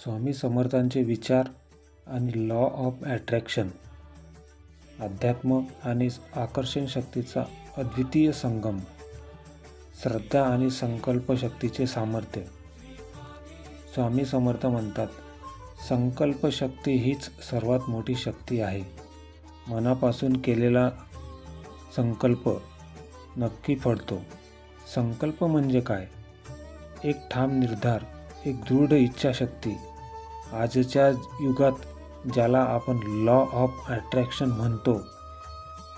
स्वामी समर्थांचे विचार आणि law of attraction अध्यात्म आणि आकर्षण शक्तीचा अद्वितीय संगम श्रद्धा आणि संकल्पशक्तीचे सामर्थ्य. स्वामी समर्थ म्हणतात संकल्पशक्ती हीच सर्वात मोठी शक्ती आहे. मनापासून केलेला संकल्प नक्की फळतो संकल्प म्हणजे काय? एक ठाम निर्धार एक दृढ इच्छाशक्ती आजच्या युगात ज्याला आपण लॉ ऑफ अट्रॅक्शन म्हणतो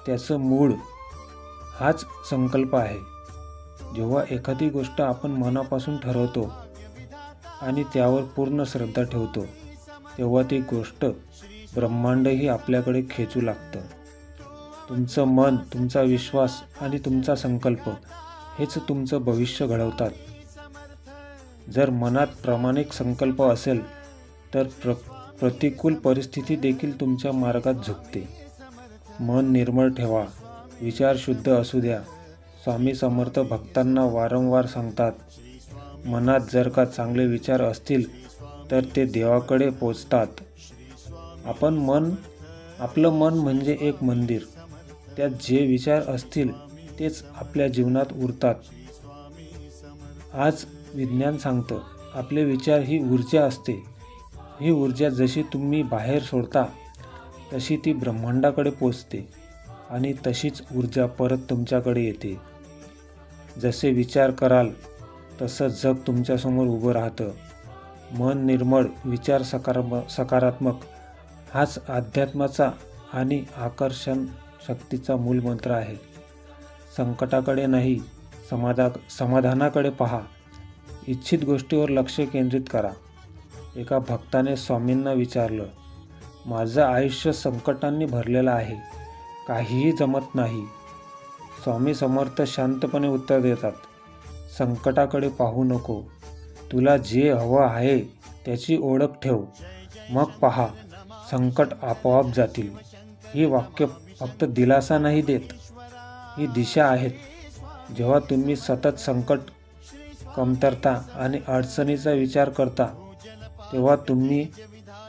त्याचं मूळ हाच संकल्प आहे. जेव्हा एखादी गोष्ट आपण मनापासून ठरवतो आणि त्यावर पूर्ण श्रद्धा ठेवतो तेव्हा ती गोष्ट ब्रह्मांडही आपल्याकडे खेचू लागतं. तुमचं मन तुमचा विश्वास आणि तुमचा संकल्प हेच तुमचं भविष्य घडवतात. जर मनात प्रामाणिक संकल्प असेल तर प्र प्रतिकूल परिस्थिती देखील तुमच्या मार्गात झुकते. मन निर्मळ ठेवा. विचार शुद्ध असू द्या. स्वामी समर्थ भक्तांना वारंवार सांगतात मनात जर का चांगले विचार असतील तर ते देवाकडे पोचतात. आपण मन आपलं मन म्हणजे एक मंदिर. त्यात जे विचार असतील तेच आपल्या जीवनात उरतात. आज विज्ञान सांगतं आपले विचार ही ऊर्जा असते. ही ऊर्जा जशी तुम्ही बाहेर सोडता तशी ती ब्रह्मांडाकडे पोचते आणि तशीच ऊर्जा परत तुमच्याकडे येते. जसे विचार कराल तसं जग तुमच्यासमोर उभं राहतं. मन निर्मळ विचार सकार सकारात्मक हाच अध्यात्माचा आणि आकर्षण शक्तीचा मूलमंत्र आहे. संकटाकडे नाही समाधा समाधानाकडे पहा. इच्छित गोष्टीवर लक्ष केंद्रित करा. एका भक्ताने स्वामींना विचारलं माझं आयुष्य संकटांनी भरलेलं आहे काहीही जमत नाही. स्वामी समर्थ शांतपणे उत्तर देतात संकटाकडे पाहू नको. तुला जे हवं आहे त्याची ओळख ठेव. मग पहा संकट आपोआप जातील. ही वाक्य फक्त दिलासा नाही देत ही दिशा आहेत. जेव्हा तुम्ही सतत संकट कमतरता आणि अडचणीचा विचार करता तेव्हा तुम्ही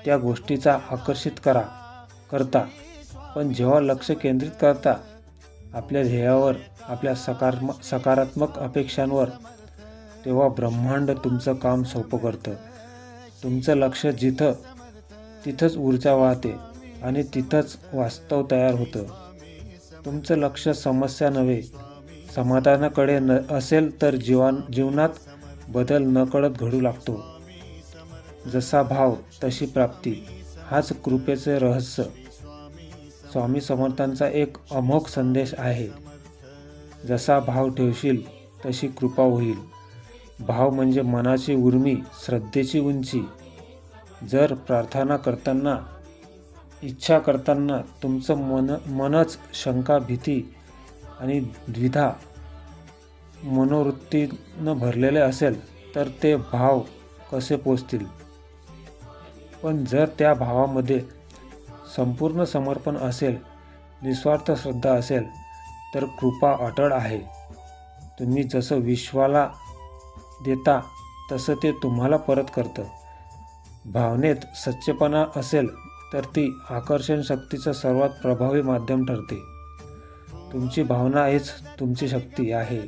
त्या गोष्टीचा आकर्षित करा करता. पण जेव्हा लक्ष केंद्रित करता आपल्या ध्येयावर आपल्या सकारात्म सकारात्मक अपेक्षांवर तेव्हा ब्रह्मांड तुमचं काम सोपं करतं. तुमचं लक्ष जिथं तिथंच ऊर्जा वाहते आणि तिथंच वास्तव तयार होतं. तुमचं लक्ष समस्या नव्हे समाधानाकडे न असेल तर जीवन जीवनात बदल नकळत घडू लागतो. जसा भाव तशी प्राप्ती. हाच कृपेचे रहस्य. स्वामी समर्थांचा एक अमोघ संदेश आहे. जसा भाव ठेवशील तशी कृपा होईल. भाव म्हणजे मनाची उर्मी श्रद्धेची उंची. जर प्रार्थना करताना इच्छा करताना तुमचं मन मनच शंका भीती आणि द्विधा मनोवृत्तीनं भरलेले असेल तर ते भाव कसे पोचतील? पण जर त्या भावामध्ये संपूर्ण समर्पण असेल निस्वार्थ श्रद्धा असेल तर कृपा अटळ आहे. तुम्ही जसं विश्वाला देता तसं ते तुम्हाला परत करतं. भावनेत सच्चेपणा असेल तर ती आकर्षण शक्तीचं सर्वात प्रभावी माध्यम ठरते. तुमची भावना हेच तुमची शक्ती आहे.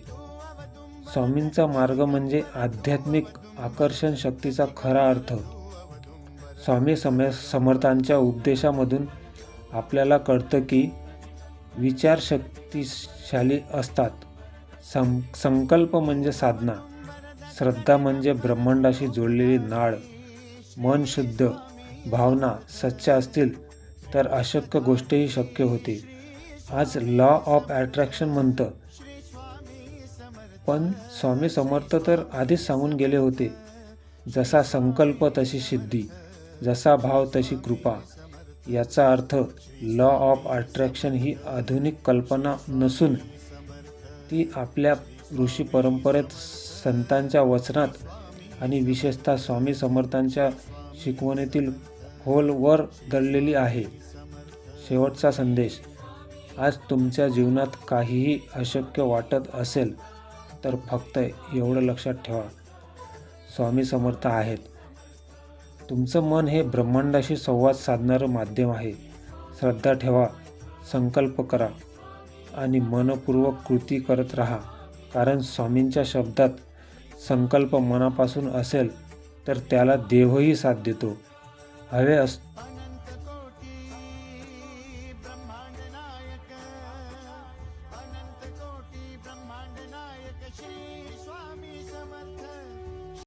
स्वामींचा मार्ग म्हणजे आध्यात्मिक आकर्षण शक्तीचा खरा अर्थ. स्वामी समय समर्थांच्या उपदेशामधून आपल्याला कळतं की विचार शक्तिशाली असतात. सं संकल्प म्हणजे साधना. श्रद्धा म्हणजे ब्रह्मांडाशी जोडलेली नाळ. मन शुद्ध भावना सच्च्या असतील तर अशक्य गोष्टही शक्य होते. आज लॉ ऑफ ॲट्रॅक्शन म्हणतं. पण स्वामी समर्थ तर आधीच सांगून गेले होते. जसा संकल्प तशी सिद्धी. जसा भाव तशी कृपा. याचा अर्थ लॉ ऑफ अट्रॅक्शन ही आधुनिक कल्पना नसून ती आपल्या ऋषी परंपरेत संतांच्या वचनात आणि विशेषतः स्वामी समर्थांच्या शिकवणीतील खोलवर दडलेली आहे. शेवटचा संदेश. आज तुमच्या जीवनात काहीही अशक्य वाटत असेल तर फक्त एवढं लक्षात ठेवा. स्वामी समर्थ आहेत. तुमचं मन हे ब्रह्मांडाशी संवाद साधणारं माध्यम आहे. श्रद्धा ठेवा संकल्प करा आणि मनपूर्वक कृती करत राहा. कारण स्वामींच्या शब्दात संकल्प मनापासून असेल तर त्याला देवही साथ देतो. हवे अस